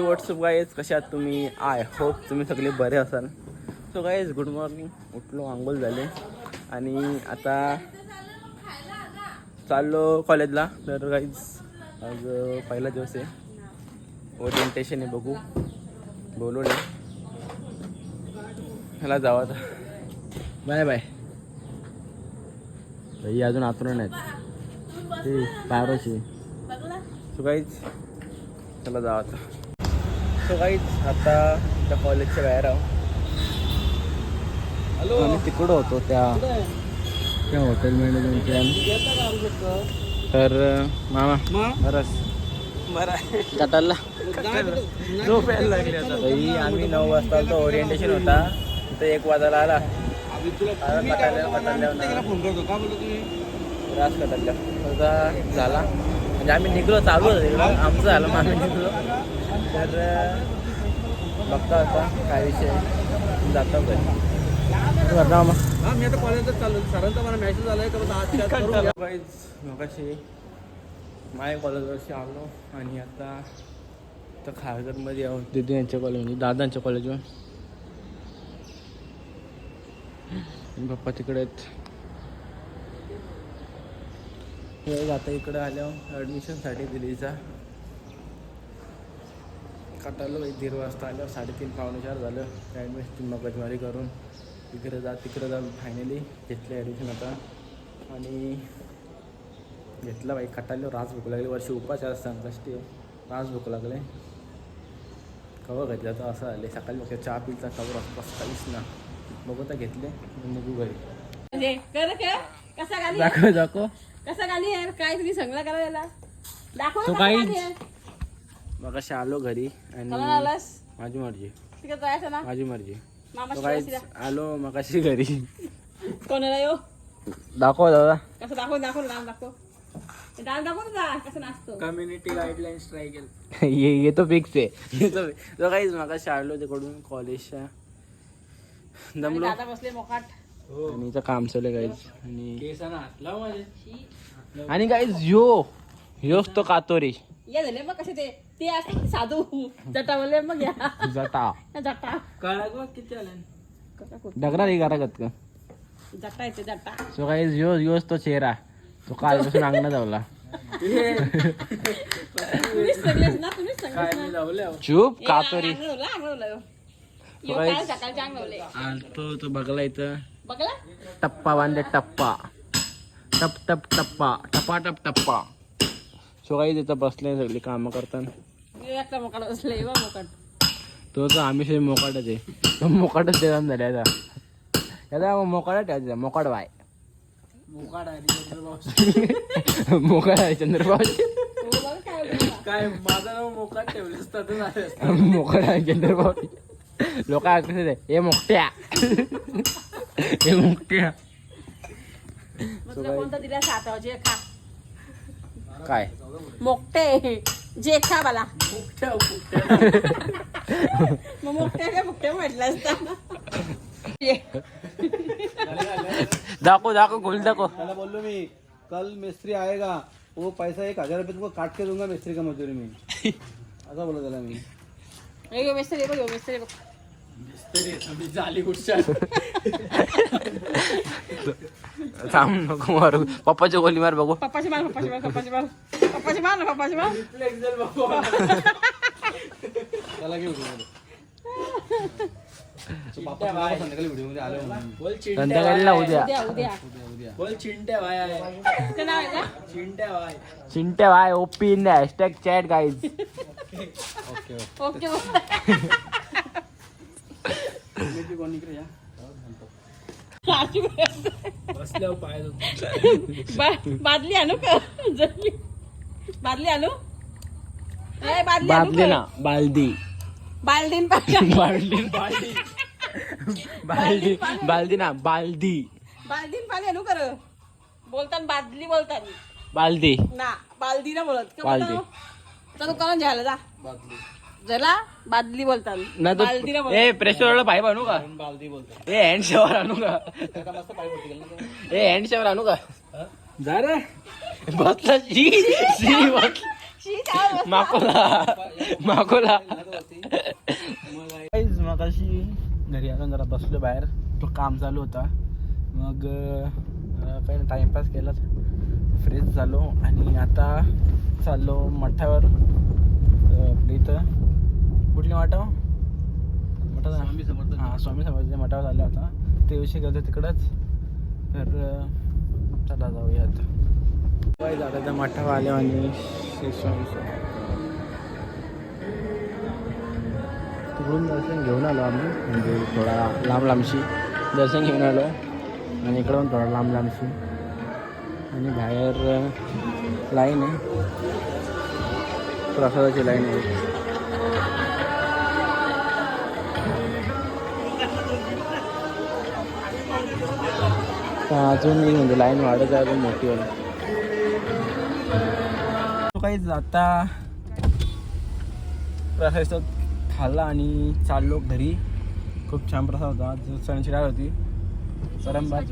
WhatsApp guys कशा आहात तुम्ही? आय होप तुम्ही सगळे बरे असाल. सो गाईज गुड मॉर्निंग उठलो आंघोळ झाले. आणि आता चाललो कॉलेजला. तर गाईज आज पहिला दिवस आहे. ओरिएंटेशन आहे बघू. बोलवले ह्याला जाऊ आता. बाय बाय भाई अजून आतून आहेत ते पायरोची सो गाईज चला जाऊ आता. सो गाईज आता त्या कॉलेजच्या बाहेर आहो. हॅलो आम्ही तिकडं होतो त्या त्या हॉटेल मॅनेजमेंटच्या तर मामा बरंच. कटाला झोप यायला लागली आता. आम्ही नऊ वाजता आलतो ओरिएंटेशन होता. तिथं एक वाजायला आला. आता कटाल्या कटाल्या फोन करतो. का बोलतो तुम्ही? रास कटाल्या आता झाला. म्हणजे आम्ही निघलो चालू होतं. आमचं झालं मग आम्ही निघलो. तर बघता आता काय विषय जातो करता मग हा मी आता कॉलेजला चाललो सरांचा मला मेसेज आलाय का बघा आज घ्या. मगाशी माझ्या कॉलेजवरशी आलो आणि आता तर खारघरमध्ये आहो दिदी यांच्या कॉलेजमध्ये दादांच्या कॉलेजवर. पप्पा तिकडे आहेत. आता इकडे आल्यावर ॲडमिशनसाठी दिल्लीचा. कटालो बाई दीड वाजता आल्यावर साडेतीन पावणे चार झालं. ॲडमिशन मगजमारी करून इकडे जा तिकडे जा फायनली घेतलं ॲडमिशन आता. आणि घेतलं बाई कटाल्यावर राज भूक लागली. वर्षी उपाचार असतात कष्टी राज भूक लागले. कवर घेतलं तर असं आले सकाळी मग चहा पिलचा कवर असं काहीच ना. बघू तर घेतले मग निघू घरी. म्हणजे कर का? कसा दाखव दाखव. कसा काय तुम्ही सगळं करायला. दाखव तो ना काहीच. कसा गाली आहे. मग अशी आलो घरी आणि आलास? माझी मर्जी. माझी मर्जी. काहीच आलो मग अशी घरी. कोणाला येऊ? दाखव दादा. कसं दाखव दाखव डान्स दाखव. कम्युनिटी गाईडलाईन्स ट्राय केलं. ये ये तो फिक्स आहे. तो काहीच शाळलो तिकडून कॉलेजच्या. आणि दमलो. बसले मोकाट. आणि इथं काम चालू काहीच आणि केसानं हात लाव माझे आणि काहीच यो. योच तो कातोरी. ये झाले मग कसे ते? ते असतात साधू जटा बोलले मग या. जटा. जटा. काळा गो किती आले? कसा कुठं? दगडा रे करागत का जटा येते जटा. सो यो योच तो चेहरा. तो कालपासून अंगणा जावला तुम्हीच सगळेच ना तुम्हीच सगळेच काय ना. मी लावले चूप कातोरी. यो काल सकाळच्या तो बघला इथं. बघला टप्पा बांधे टप्पा. टप टप टप्पा. टपा टप टप्पा. सो काही तिथं बसले सगळी कामं करताना. एकटा मोकाट मोकाट तो तर आम्ही मोकाटच आहे मोकाटच देणार झाला मोकाट ठेवायचा मोकाट बाय. आहे चंद्रबाबू मोकाट आहे हो, काय माझं नाव ठेवलं असतं. मोकाट आहे चंद्रबाबू लोक हे मोकट्या. हे मोकट्या. कोणता दिला? काय? मोकटे. जे खा मला मग मोकट्या काय मोकट्या म्हटलं असता ये. दाखव दाखव गोल दाखव त्याला बोललो मी कल मिस्त्री आएगा वो पैसा एक हजार रुपये तुमको काट के दूंगा मिस्त्री का मजदूरी में असं बोललो त्याला मी हे मिस्त्री बघ मिस्त्री बघ झाली कुठच्या थांब नको मारू पप्पाच्या गोली मार बघू पप्पाची मार पप्पाची मार पप्पाची मार पप्पाची मार ना पप्पाची मार त्याला घेऊ संध्याकाळीला उद्या. Chintya OP in hashtag chat guys okay okay. बादली आणू का. बादली आणू ए, बादली आणू बादली का? ना बालदी. बालदीन पाणी बालदी बालदी बालदी ना बालदी. बालदीन पाणी आणू कर. बोलताना बादली बोलताना. बालदी. ना बालदी ना बोलत. का बालदी. बोलता? जा दुकानात घ्यायला जा. जला बादली बोलताना. ना तो बालदी ना ए बोलत. प्रेशरवाला पाईप आणू का? बालदी बोलतो ए हँड शॉवर आणू का. ए हँड शॉवर आणू का? जा रे. बसला शी शी बसला. माकोला माकोला. मग अशी घरी आलो जरा बसलो बाहेर. तो काम चालू होता. मग काही टाइमपास केला फ्रेश झालो आणि आता चाललो मठावर आपल्या इथं. कुठली मठाव मठात स्वामी समर्थ हां स्वामी समर्थाच्या मठावर आला होता ते दिवशी गेलो तिकडंच. तर चला जाऊया आता काय झालं त्या आले आणि तिकडून दर्शन घेऊन आलो आम्ही म्हणजे थोडा लांब लांबशी दर्शन घेऊन आलो. आणि इकडून थोडा लांब लांबशी. आणि बाहेर लाईन आहे. प्रसादाची लाईन आहे. अजून म्हणजे लाईन वाढत आहे अजून मोठी होईल काहीच आता प्रसाद खाल्ला आणि चाललो घरी. खूप छान प्रसाद होता. जो सणची डाळ होती. सरंबात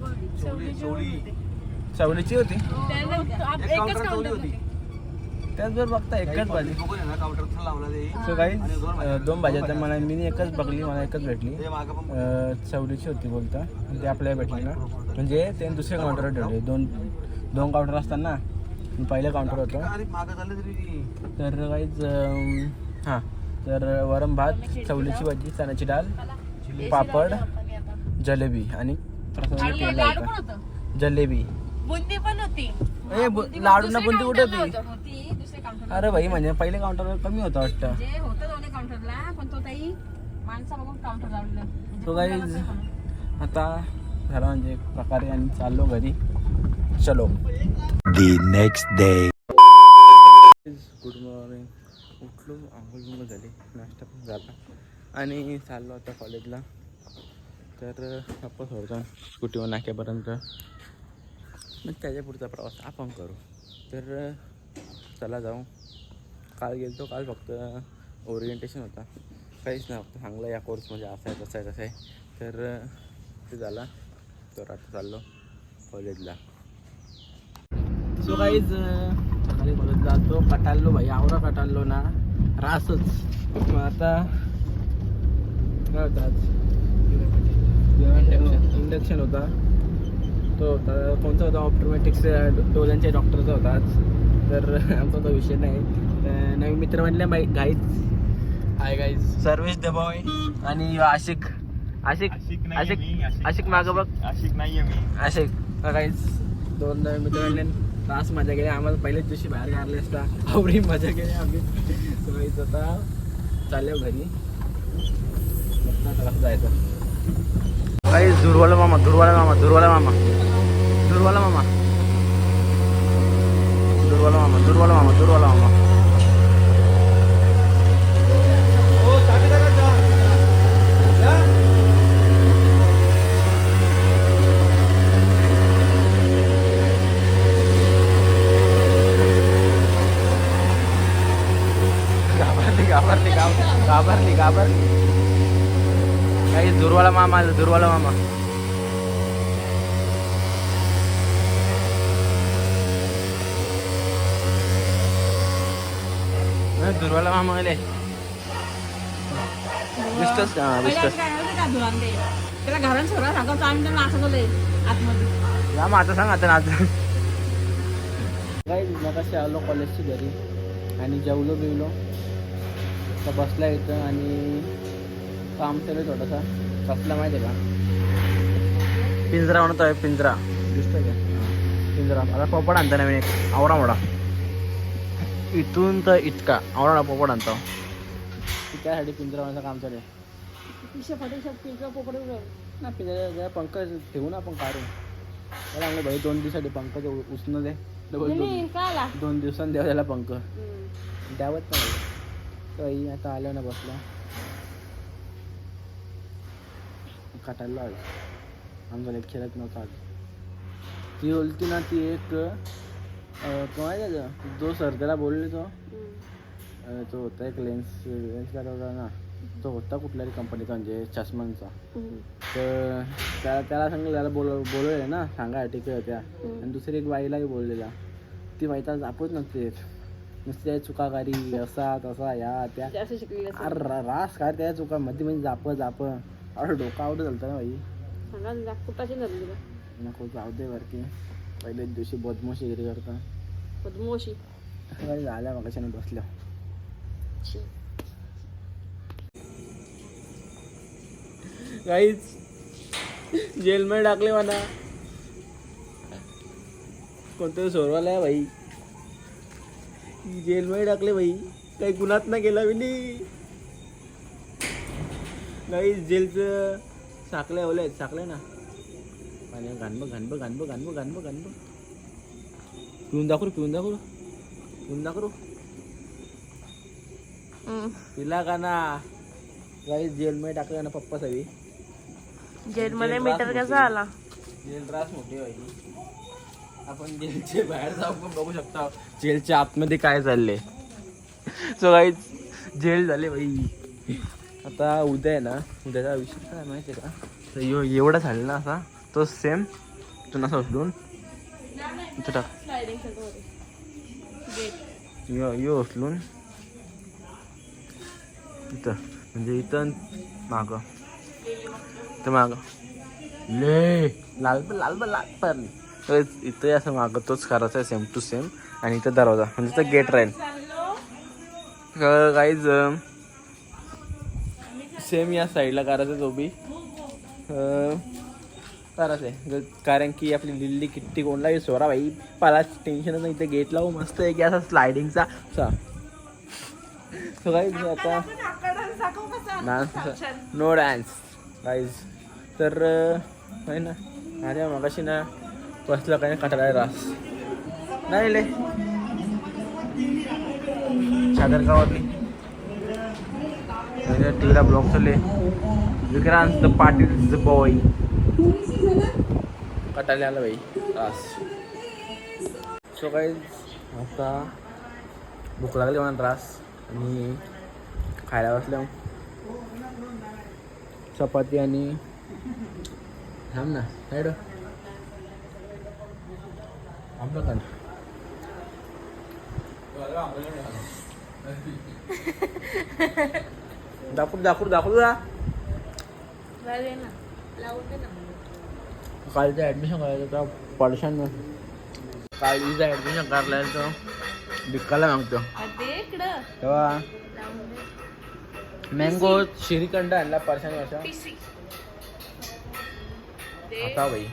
चवलीची होती. त्याचबरोबर बघता एकच भाजी. ते. सो काही दोन भाज्या. तर मला मी एकच बघली मला एकच भेटली. ते चवलीची होती बोलता. आणि ते आपल्याला भेटली ना. म्हणजे ते दुसऱ्या काउंटरवर ठेवले. दोन दोन काउंटर असतात ना पहिलं काउंटर होतं. अरे मागं झालं तरी. तर काहीच हां. तर वरम भात चवलीची भाजी. चण्याची डाळ पापड जलेबी आणि जलेबी. बुंदी पण होती. ए बु- लाडू ना बुंदी कुठे होती? होती. दुसऱ्या काउंटर अरे भाई म्हणजे पहिले काउंटरवर कमी होतं वाटतं. जे होतं दोन्ही काउंटरला पण तो ताई माणसा बघून काउंटर लावलेलं. म्हणजे काही. आता झाला म्हणजे एक प्रकारे आणि चाललो घरी. चलो the next day. Good morning उठलो आंघोळ बिंघोळ झाली नाश्ता पण झाला. आणि चाललो आता कॉलेजला. तर वापस होतो स्कूटीवर नाक्यापर्यंत. मग त्याच्या पुढचा प्रवास आपण करू. तर चला जाऊ. काल गेलो काल फक्त ओरिएंटेशन होता. काहीच नाही फक्त सांगलं या कोर्समध्ये असं आहे तसं आहे तसं आहे. तर ते झाला. तर आता चाललो कॉलेजला. सो काहीच सकाळी कॉलेज जातो. कटाळलो भाई आवरा कटाळलो ना. रासच. मग आता काय होतं आज इंडक्शन होता. तो होता. कोणता होता? ऑप्टोमॅटिक्स डोळ्यांच्या डॉक्टरचा होता आज तर आमचा तो विषय नाही. नवीन मित्र म्हणले बाई गाईच hi guys service the boy आणि आशिक. आशिक. आशिक आशिक. मागं बघ. आशिक नाहीये मी. असे काहीच दोन नवीन मित्र म्हणले तास मजा केली. आम्हाला पहिल्याच दिवशी बाहेर काढले असता. आवडी मजा केली आम्ही. तर आता चाललो हो घरी. कसं जायचं. काही दुर्वाला मामा दुर्वाला मामा दुर्वाला मामा. दुर्वाला मामा. दुर्वाला मामा दुर्वाला मामा दुर्वाला मामा. घाबरली घाबरली घाब- घाबरली घाबरली. काही दुर्वाला मामा दुर्वाला मामा. नाही, दुर्वाला मामा आले. हा धुवान ते त्याला घरात सगळं सांगतो आम्ही त्यांना नाचवलंय आतमध्ये. या मग आता सांग आता नाच. काही मगाशी आलो कॉलेजची घरी आणि जेवलो बिवलो तर बसला इथं आणि काम केलं थोडासा. कसला माहिती आहे का? पिंजरा म्हणतो आहे पिंजरा. दिसतोय का? पिंजरा. आता पोपट आणता नवीन एक. आवडा मोडा. इथून तर इतका. आवडा पोपट आणतो. त्यासाठी पिंजरा बनवायचं काम चालू आहे. ना पिंजरा पंख ठेवू ना आपण काढून. त्याला म्हणलं भाई दोन दिवसासाठी पंख उचणं दे. दोन दिवसांनी द्यावं त्याला पंख द्यावत नाही. आई आता आलं ना बसला. काटायला आज आमचा लेट खेळत नव्हता आज. ती बोलती ना ती एक अं, तो माहिती आहे का? जो सर त्याला बोलले तो. तो होता एक लेन्स लेन्स होता ना. तो होता कुठल्या कंपनीचा म्हणजे चष्मांचा तर त्याला त्याला सांगितलं त्याला बोल बोलवले ना सांगा ठीक होत्या आणि दुसरी एक बाईलाही बोललेला. ती बाई तर आपत नसते नुसत्या चुका करी असा तसा या त्या. जास्त शिकलेलं असेल. अरे रा- रास काय त्या चुका? मध्ये मध्ये जाप जाप. अरे डोकं आवडत झालं ना भाई सांगा ना, कुठाची धरली तुला नको जाऊ दे वरती. पहिल्याच दिवशी बदमाशी गिरी करता. पद्मोशी काही झाल्या मग कशाने बसल्या काहीच जेलमध्ये टाकले म्हणा. कोणतं सोरवाला आहे भाई जेलमध्ये टाकले भाई काही गुन्हात ना गेला विनी काही जेलचं साकले ओले आहेत साकले ना. आणि घाणब घाणब घाणब घाणब घाणब घाणब पिऊन दाखवू पिऊन दाखवू. पिऊन दाखवू. पिला का ना? काही जेलमध्ये टाकलं ना पप्पा सगळी जेलमध्ये जेल मीटर कसा आला? जेल रास मोठी व्हायची आपण जेलचे बाहेर जाऊ पण बघू शकता जेलच्या आतमध्ये काय चालले सो काही जेल झाले बाई आता उद्या आहे ना उद्याचा विषय काय माहिती आहे का? तर यो एवढा झाला ना असा तो सेम तो नसा उचलून टाक. यो यो उचलून इथं. म्हणजे इथं माग. तर माग. ले लाल पण लाल पण लाल पण. तर इथं असं मागं तोच करायचा आहे सेम टू सेम आणि इथं दरवाजा म्हणजे इथं गेट राहील. काहीच सेम या साईडला करायचं तो बी करायचं आहे. कारण की आपली लिल्ली किट्टी कोणला सोरा भाई पाला टेन्शनच नाही इथे गेट लावू मस्त आहे. की असा स्लायडिंगचा असा सो. काही आता डान्स नो डान्स गाईज तर आहे ना. अरे मगाशी ना बसला काही कटाळा रास नाही ले चादर गावातली टीव्हीला ब्लॉग चालले विक्रांत पाटील द बॉय कटाले आला बाई रास सो काही आता भूक लागली म्हणून रास आणि खायला बसल्या चपाती आणि थांब ना साईड का दाखवू दाखवू दाखवू जा कालचं ॲडमिशन करायचं होतं पडशान कालचं ॲडमिशन करायला तो भिक्काला मागतो. तेव्हा मँगो श्रीखंड आणला वर्षा आता बाई.